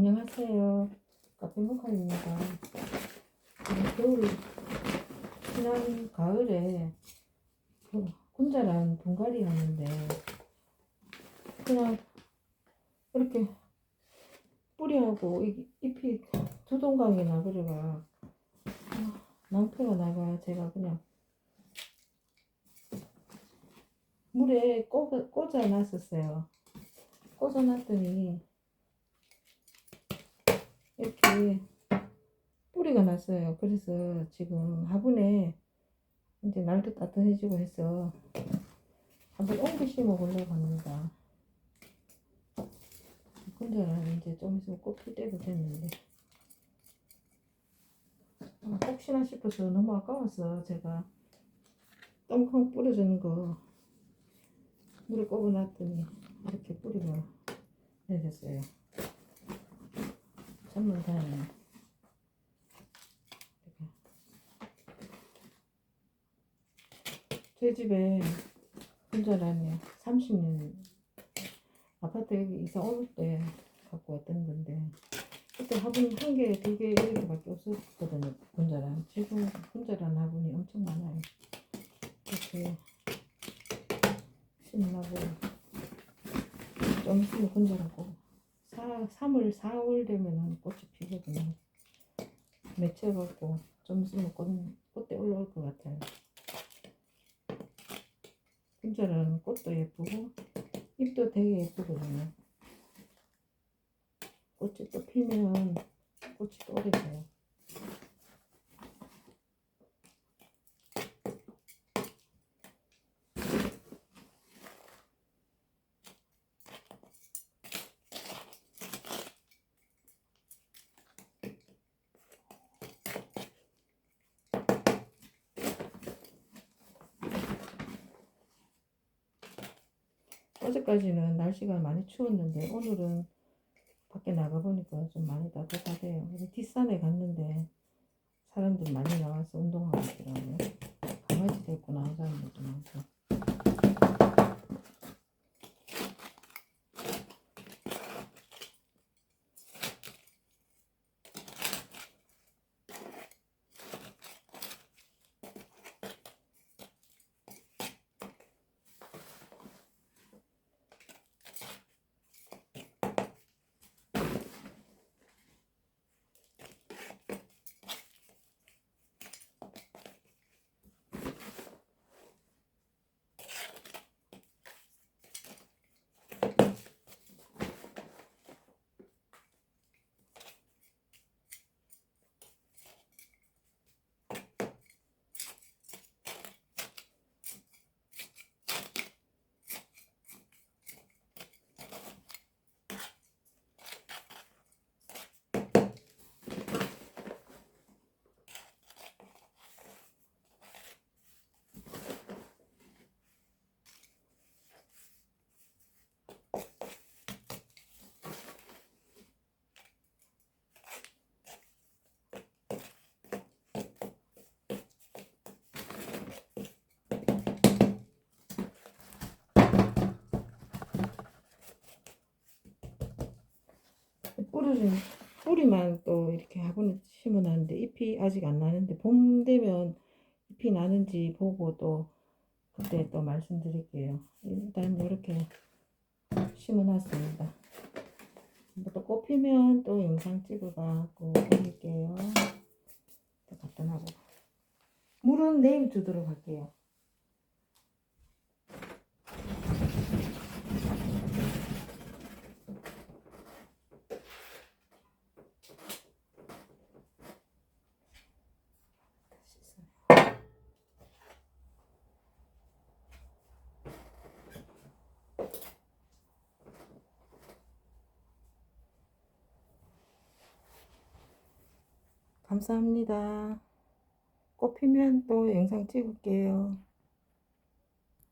안녕하세요. 카페 모카입니다. 겨울, 지난 가을에 그 군자란 분갈이 하는데 그냥 이렇게 뿌리하고 이- 잎이 두 동강이 나 그래가 아, 낭패가 나가 제가 그냥 물에 꽂아 놨었어요. 꽂아 놨더니 이렇게 뿌리가 났어요. 그래서 지금 화분에 이제 날도 따뜻해지고 해서 한번 옮겨 심어 보려고 합니다. 근데 이제 좀 있으면 꽃필 때도 됐는데 아, 혹시나 싶어서 너무 아까워서 제가 똥콩 뿌려주는 거 물에 꼽아놨더니 이렇게 뿌리가 내렸어요. 다행이네. 저희 집에 혼자라니 30년 아파트 여기 이사 올 때 갖고 왔던 건데 그때 화분 한 개, 두 개 이렇게밖에 없었거든요. 혼자란 지금 혼자란 화분이 엄청 많아요. 이렇게 신나고 좀 있으면 혼자라고 4, 3월, 4월 되면은 꽃이 피거든요. 맺혀갖고 좀 있으면 꽃, 꽃대 올라올 것 같아요. 혼자라는 꽃도 예쁘고 잎도 되게 예쁘거든요. 꽃이 또 피면 꽃이 또 오래 가요. 어제까지는 날씨가 많이 추웠는데 오늘은 밖에 나가보니까 좀 많이 따뜻하대요. 그래서 뒷산에 갔는데 사람들이 많이 나와서 운동하고 있더라고요. 강아지도 있고 나온 사람들도 많고. 뿌리를 뿌리만 또 이렇게 화분에 심어놨는데 잎이 아직 안 나는데 봄 되면 잎이 나는지 보고 또 그때 또 말씀드릴게요. 일단 이렇게 심어놨습니다. 뭐또 꽃피면 또 영상 찍어갖고 올릴게요. 또 갖다 놔고 물은 내일 주도록 할게요. 감사합니다. 꽃 피면 또 영상 찍을게요.